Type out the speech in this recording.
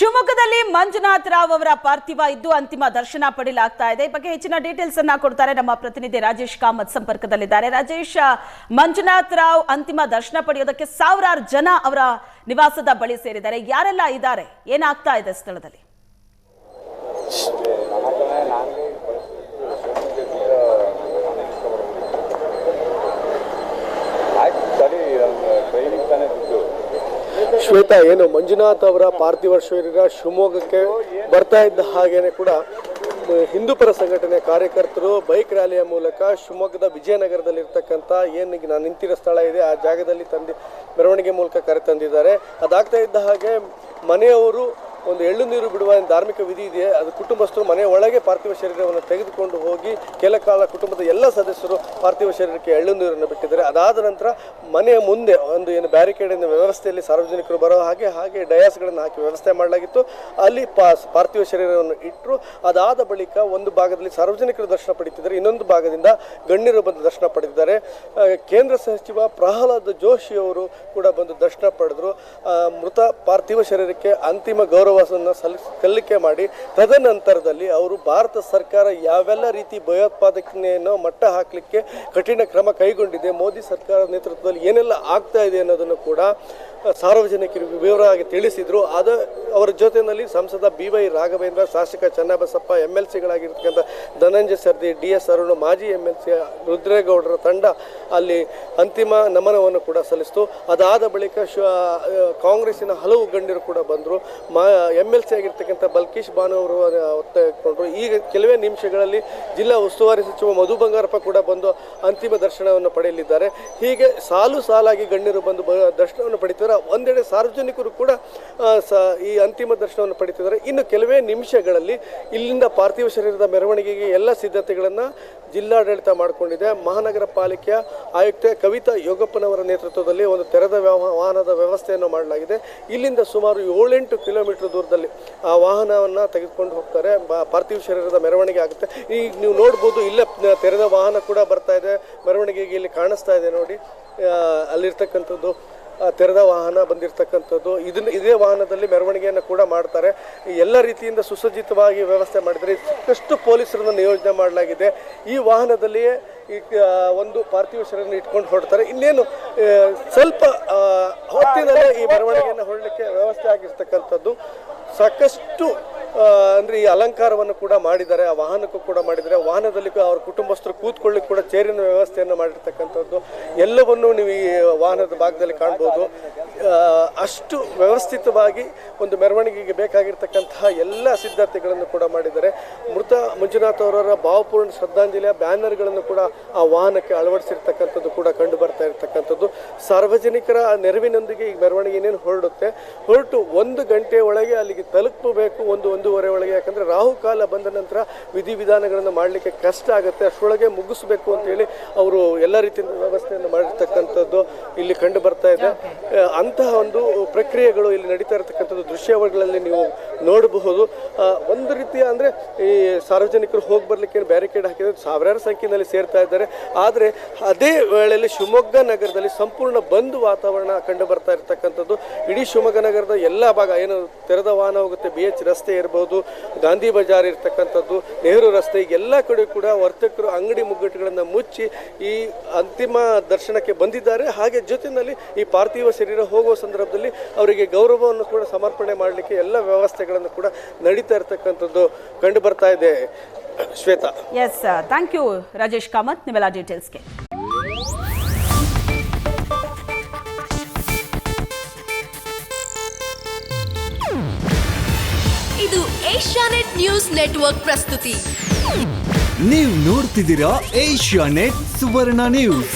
ಶಿವಮೊಗ್ಗದಲ್ಲಿ ಮಂಜುನಾಥ್ ರಾವ್ ಅವರ ಪಾರ್ಥಿವ ಇದ್ದು ಅಂತಿಮ ದರ್ಶನ ಪಡೆಯಲಾಗ್ತಾ ಇದೆ. ಈ ಬಗ್ಗೆ ಹೆಚ್ಚಿನ ಡೀಟೇಲ್ಸ್ ಅನ್ನ ಕೊಡ್ತಾರೆ ನಮ್ಮ ಪ್ರತಿನಿಧಿ ರಾಜೇಶ್ ಕಾಮತ್ ಸಂಪರ್ಕದಲ್ಲಿದ್ದಾರೆ. ರಾಜೇಶ್ ಮಂಜುನಾಥ್ ರಾವ್ ಅಂತಿಮ ದರ್ಶನ ಪಡೆಯೋದಕ್ಕೆ ಸಾವಿರಾರು ಜನ ಅವರ ನಿವಾಸದ ಬಳಿ ಸೇರಿದ್ದಾರೆ. ಯಾರೆಲ್ಲ ಇದ್ದಾರೆ? ಏನಾಗ್ತಾ ಇದೆ ಸ್ಥಳದಲ್ಲಿ? ಶ್ವೇತಾ, ಏನು, ಮಂಜುನಾಥ್ ಅವರ ಪಾರ್ಥಿವ ಶರೀರ ಶಿವಮೊಗ್ಗಕ್ಕೆ ಬರ್ತಾ ಇದ್ದ ಹಾಗೇನೆ ಕೂಡ ಹಿಂದೂಪರ ಸಂಘಟನೆ ಕಾರ್ಯಕರ್ತರು ಬೈಕ್ ರ್ಯಾಲಿಯ ಮೂಲಕ ಶಿವಮೊಗ್ಗದ ವಿಜಯನಗರದಲ್ಲಿ ಇರ್ತಕ್ಕಂಥ ಏನು ನಾನು ನಿಂತಿರೋ ಸ್ಥಳ ಇದೆ, ಆ ಜಾಗದಲ್ಲಿ ತಂದು, ಮೆರವಣಿಗೆ ಮೂಲಕ ಕರೆತಂದಿದ್ದಾರೆ. ಅದಾಗ್ತಾ ಇದ್ದ ಹಾಗೆ ಮನೆಯವರು ಒಂದು ಎಳ್ಳು ನೀರು ಬಿಡುವ ಧಾರ್ಮಿಕ ವಿಧಿ ಇದೆ ಅದು ಕುಟುಂಬಸ್ಥರು ಮನೆಯ ಒಳಗೆ ಪಾರ್ಥಿವ ಶರೀರವನ್ನು ತೆಗೆದುಕೊಂಡು ಹೋಗಿ ಕೆಲ ಕಾಲ ಕುಟುಂಬದ ಎಲ್ಲ ಸದಸ್ಯರು ಪಾರ್ಥಿವ ಶರೀರಕ್ಕೆ ಎಳ್ಳು ನೀರನ್ನು ಬಿಟ್ಟಿದ್ದಾರೆ. ಅದಾದ ನಂತರ ಮನೆಯ ಮುಂದೆ ಒಂದು ಏನು ಬ್ಯಾರಿಕೇಡಿನ ವ್ಯವಸ್ಥೆಯಲ್ಲಿ ಸಾರ್ವಜನಿಕರು ಬರೋ ಹಾಗೆ ಹಾಗೆ ಡಯಾಸ್ಗಳನ್ನು ಹಾಕಿ ವ್ಯವಸ್ಥೆ ಮಾಡಲಾಗಿತ್ತು. ಅಲ್ಲಿ ಪಾಸ್ ಪಾರ್ಥಿವ ಶರೀರವನ್ನು ಇಟ್ಟರು. ಅದಾದ ಬಳಿಕ ಒಂದು ಭಾಗದಲ್ಲಿ ಸಾರ್ವಜನಿಕರು ದರ್ಶನ ಪಡೀತಿದ್ದಾರೆ. ಇನ್ನೊಂದು ಭಾಗದಿಂದ ಗಣ್ಯರು ಬಂದು ದರ್ಶನ ಪಡೆದಿದ್ದಾರೆ ಕೇಂದ್ರ ಸಚಿವ ಪ್ರಹ್ಲಾದ್ ಜೋಶಿ ಅವರು ಕೂಡ ಬಂದು ದರ್ಶನ ಪಡೆದರು. ಮೃತ ಪಾರ್ಥಿವ ಶರೀರಕ್ಕೆ ಅಂತಿಮ ಗೌರವವನ್ನು ಸಲ್, ಸಲ್ಲಿಕೆ ಮಾಡಿ ತದನಂತರದಲ್ಲಿ ಅವರು ಭಾರತ ಸರ್ಕಾರ ಯಾವೆಲ್ಲ ರೀತಿ ಭಯೋತ್ಪಾದನೆಯನ್ನು ಮಟ್ಟ ಹಾಕಲಿಕ್ಕೆ ಕಠಿಣ ಕ್ರಮ ಕೈಗೊಂಡಿದೆ, ಮೋದಿ ಸರ್ಕಾರದ ನೇತೃತ್ವದಲ್ಲಿ ಏನೆಲ್ಲ ಆಗ್ತಾ ಇದೆ ಅನ್ನೋದನ್ನು ಕೂಡ ಸಾರ್ವಜನಿಕರಿಗೆ ವಿವರವಾಗಿ ತಿಳಿಸಿದರು. ಅದು ಅವರ ಜೊತೆಯಲ್ಲಿ ಸಂಸದ ಬಿ ವೈ ರಾಘವೇಂದ್ರ, ಶಾಸಕ ಚನ್ನಬಸಪ್ಪ ಎಂ ಎಲ್ ಸಿಗಳಾಗಿರ್ತಕ್ಕಂಥ ಧನಂಜಯ ಸರ್ದಿ, ಡಿ ಎಸ್ ಅರುಣ್, ಮಾಜಿ ಎಂ ಎಲ್ ಸಿ ರುದ್ರೇಗೌಡರ ತಂಡ ಅಲ್ಲಿ ಅಂತಿಮ ನಮನವನ್ನು ಕೂಡ ಸಲ್ಲಿಸಿತು. ಅದಾದ ಬಳಿಕ ಶ ಕಾಂಗ್ರೆಸ್ಸಿನ ಹಲವು ಗಣ್ಯರು ಕೂಡ ಬಂದರು. ಮಾ ಎಂ ಎಲ್ ಸಿ ಆಗಿರ್ತಕ್ಕಂಥ ಬಲ್ಕೇಶ್ ಬಾನು ಅವರು ಈಗ ಕೆಲವೇ ನಿಮಿಷಗಳಲ್ಲಿ ಜಿಲ್ಲಾ ಉಸ್ತುವಾರಿ ಸಚಿವ ಮಧು ಬಂಗಾರಪ್ಪ ಕೂಡ ಬಂದು ಅಂತಿಮ ದರ್ಶನವನ್ನು ಪಡೆಯಲಿದ್ದಾರೆ. ಹೀಗೆ ಸಾಲು ಸಾಲಾಗಿ ಗಣ್ಯರು ಬಂದು ದರ್ಶನವನ್ನು ಪಡಿತಾರೆ ಒಂದೆಡೆ ಸಾರ್ವಜನಿಕರು ಕೂಡ ಈ ಅಂತಿಮ ದರ್ಶನವನ್ನು ಪಡಿತಿದ್ದಾರೆ. ಇನ್ನು ಕೆಲವೇ ನಿಮಿಷಗಳಲ್ಲಿ ಇಲ್ಲಿಂದ ಪಾರ್ಥಿವ ಶರೀರದ ಮೆರವಣಿಗೆಗೆ ಎಲ್ಲ ಸಿದ್ಧತೆಗಳನ್ನು ಜಿಲ್ಲಾಡಳಿತ ಮಾಡಿಕೊಂಡಿದೆ. ಮಹಾನಗರ ಪಾಲಿಕೆಯ ಆಯುಕ್ತೆ ಕವಿತಾ ಯೋಗಪ್ಪನವರ ನೇತೃತ್ವದಲ್ಲಿ ಒಂದು ತೆರೆದ ವಾಹನದ ವ್ಯವಸ್ಥೆಯನ್ನು ಮಾಡಲಾಗಿದೆ. ಇಲ್ಲಿಂದ ಸುಮಾರು ಏಳೆಂಟು ಕಿಲೋಮೀಟರ್ ದೂರದಲ್ಲಿ ಆ ವಾಹನವನ್ನು ತೆಗೆದುಕೊಂಡು ಹೋಗ್ತಾರೆ. ಪಾರ್ಥಿವ ಶರೀರದ ಮೆರವಣಿಗೆ ಆಗುತ್ತೆ. ಈಗ ನೀವು ನೋಡ್ಬೋದು, ಇಲ್ಲೇ ತೆರೆದ ವಾಹನ ಕೂಡ ಬರ್ತಾ ಇದೆ. ಮೆರವಣಿಗೆಗೆ ಇಲ್ಲಿ ಕಾಣಿಸ್ತಾ ಇದೆ ನೋಡಿ. ಅಲ್ಲಿರ್ತಕ್ಕಂಥದ್ದು. ತೆರೆದ ವಾಹನ ಬಂದಿರತಕ್ಕಂಥದ್ದು. ಇದನ್ನ ಇದೇ ವಾಹನದಲ್ಲಿ ಮೆರವಣಿಗೆಯನ್ನು ಕೂಡ ಮಾಡ್ತಾರೆ. ಎಲ್ಲ ರೀತಿಯಿಂದ ಸುಸಜ್ಜಿತವಾಗಿ ವ್ಯವಸ್ಥೆ ಮಾಡಿದರೆ ಸಾಕಷ್ಟು ಪೊಲೀಸರನ್ನು ನಿಯೋಜನೆ ಮಾಡಲಾಗಿದೆ. ಈ ವಾಹನದಲ್ಲಿಯೇ ಈ ಒಂದು ಪಾರ್ಥಿವ ಶರೀರನ್ನು ಇಟ್ಕೊಂಡು ಹೊರಡ್ತಾರೆ. ಇನ್ನೇನು ಸ್ವಲ್ಪ ಹೊತ್ತಿನಲ್ಲೇ ಈ ಮೆರವಣಿಗೆಯನ್ನು ಹೊರಡಲಿಕ್ಕೆ ವ್ಯವಸ್ಥೆ ಆಗಿರ್ತಕ್ಕಂಥದ್ದು. ಸಾಕಷ್ಟು ಅಂದ್ರೆ ಈ ಅಲಂಕಾರವನ್ನು ಕೂಡ ಮಾಡಿದ್ದಾರೆ, ಆ ವಾಹನಕ್ಕೂ ಕೂಡ ಮಾಡಿದ್ದಾರೆ. ವಾಹನದಲ್ಲಿ ಅವ್ರ ಕುಟುಂಬಸ್ಥರು ಕೂತ್ಕೊಳ್ಳಿಕ್ಕೆ ಕೂಡ ಚೇರಿನ ವ್ಯವಸ್ಥೆಯನ್ನು ಮಾಡಿರ್ತಕ್ಕಂಥದ್ದು. ಎಲ್ಲವನ್ನೂ ನೀವು ಈ ವಾಹನದ ಭಾಗದಲ್ಲಿ ಕಾಣ್ಬೋದು. ಅಷ್ಟು ವ್ಯವಸ್ಥಿತವಾಗಿ ಒಂದು ಮೆರವಣಿಗೆಗೆ ಬೇಕಾಗಿರ್ತಕ್ಕಂತಹ ಎಲ್ಲ ಸಿದ್ಧತೆಗಳನ್ನು ಕೂಡ ಮಾಡಿದ್ದಾರೆ. ಮೃತ ಮಂಜುನಾಥ್ ಅವರ ಭಾವಪೂರ್ಣ ಶ್ರದ್ಧಾಂಜಲಿಯ ಬ್ಯಾನರ್ಗಳನ್ನು ಕೂಡ ಆ ವಾಹನಕ್ಕೆ ಅಳವಡಿಸಿರ್ತಕ್ಕಂಥದ್ದು ಕೂಡ ಕಂಡು ಬರ್ತಾ ಇರತಕ್ಕಂಥದ್ದು. ಸಾರ್ವಜನಿಕರ ನೆರವಿನೊಂದಿಗೆ ಈ ಮೆರವಣಿಗೆ ಏನೇನು ಹೊರಡುತ್ತೆ? ಹೊರಟು ಒಂದು ಗಂಟೆ ಒಳಗೆ ಅಲ್ಲಿಗೆ ತಲುಪಬೇಕು ಒಂದು ಒಂದೂವರೆ ಒಳಗೆ ಯಾಕಂದರೆ ರಾಹುಕಾಲ ಬಂದ ನಂತರ ವಿಧಿವಿಧಾನಗಳನ್ನು ಮಾಡಲಿಕ್ಕೆ ಕಷ್ಟ ಆಗುತ್ತೆ. ಅಷ್ಟರೊಳಗೆ ಮುಗಿಸ್ಬೇಕು ಅಂತೇಳಿ ಅವರು ಎಲ್ಲ ರೀತಿಯ ವ್ಯವಸ್ಥೆಯನ್ನು ಮಾಡಿರ್ತಕ್ಕಂಥದ್ದು ಇಲ್ಲಿ ಕಂಡು ಬರ್ತಾ ಇದೆ. ಅಂತಹ ಒಂದು ಪ್ರಕ್ರಿಯೆಗಳು ಇಲ್ಲಿ ನಡೀತಾ ಇರತಕ್ಕಂಥದ್ದು ದೃಶ್ಯಾವಳಿಗಳಲ್ಲಿ ನೀವು ನೋಡಬಹುದು. ಒಂದು ರೀತಿಯ ಅಂದರೆ ಈ ಸಾರ್ವಜನಿಕರು ಹೋಗಿ ಬರಲಿಕ್ಕೆ ಬ್ಯಾರಿಕೇಡ್ ಹಾಕಿದ್ರೆ ಸಾವಿರಾರು ಸಂಖ್ಯೆಯಲ್ಲಿ ಸೇರ್ತಾ ಇದ್ದಾರೆ. ಆದರೆ ಅದೇ ವೇಳೆಯಲ್ಲಿ ಶಿವಮೊಗ್ಗ ನಗರದಲ್ಲಿ ಸಂಪೂರ್ಣ ಬಂದ್ ವಾತಾವರಣ ಕಂಡು ಬರ್ತಾ ಇರತಕ್ಕಂಥದ್ದು. ಇಡೀ ಶಿವಮೊಗ್ಗ ನಗರದ ಎಲ್ಲ ಭಾಗ, ಏನು ತೆರೆದ ವಾಹನ ಹೋಗುತ್ತೆ ಬಿ ಎಚ್ ರಸ್ತೆ ಇರ್ಬೋದು, ಗಾಂಧಿ ಬಜಾರ್ ಇರತಕ್ಕಂಥದ್ದು, ನೆಹರು ರಸ್ತೆ ಎಲ್ಲ ಕಡೆ ಕೂಡ ವರ್ತಕರು ಅಂಗಡಿ ಮುಗ್ಗಟ್ಟುಗಳನ್ನು ಮುಚ್ಚಿ ಈ ಅಂತಿಮ ದರ್ಶನಕ್ಕೆ ಬಂದಿದ್ದಾರೆ. ಹಾಗೆ ಜೊತೆಯಲ್ಲಿ ಈ ಪಾರ್ಥಿವ ಶರೀರ ಹೋಗುವ ಸಂದರ್ಭದಲ್ಲಿ ಅವರಿಗೆ ಗೌರವವನ್ನು ಕೂಡ ಸಮರ್ಪಣೆ ಮಾಡಲಿಕ್ಕೆ ಎಲ್ಲ ವ್ಯವಸ್ಥೆಗಳನ್ನು ಕೂಡ ನಡೀತಾ ಇರತಕ್ಕಂಥದ್ದು ಕಂಡು ಬರ್ತಾ ಇದೆ. Shweta. Yes thank you Rajesh Kamath ನಿಮ್ಮೆಲ್ಲ ಡೀಟೇಲ್ಸ್ಗೆ ಇದು ಏಷ್ಯಾನೆಟ್ ನ್ಯೂಸ್ ನೆಟ್ವರ್ಕ್ ಪ್ರಸ್ತುತಿ. ನೀವು ನೋಡ್ತಿದ್ದೀರಾ ಏಷ್ಯಾನೆಟ್ ಸುವರ್ಣ ನ್ಯೂಸ್.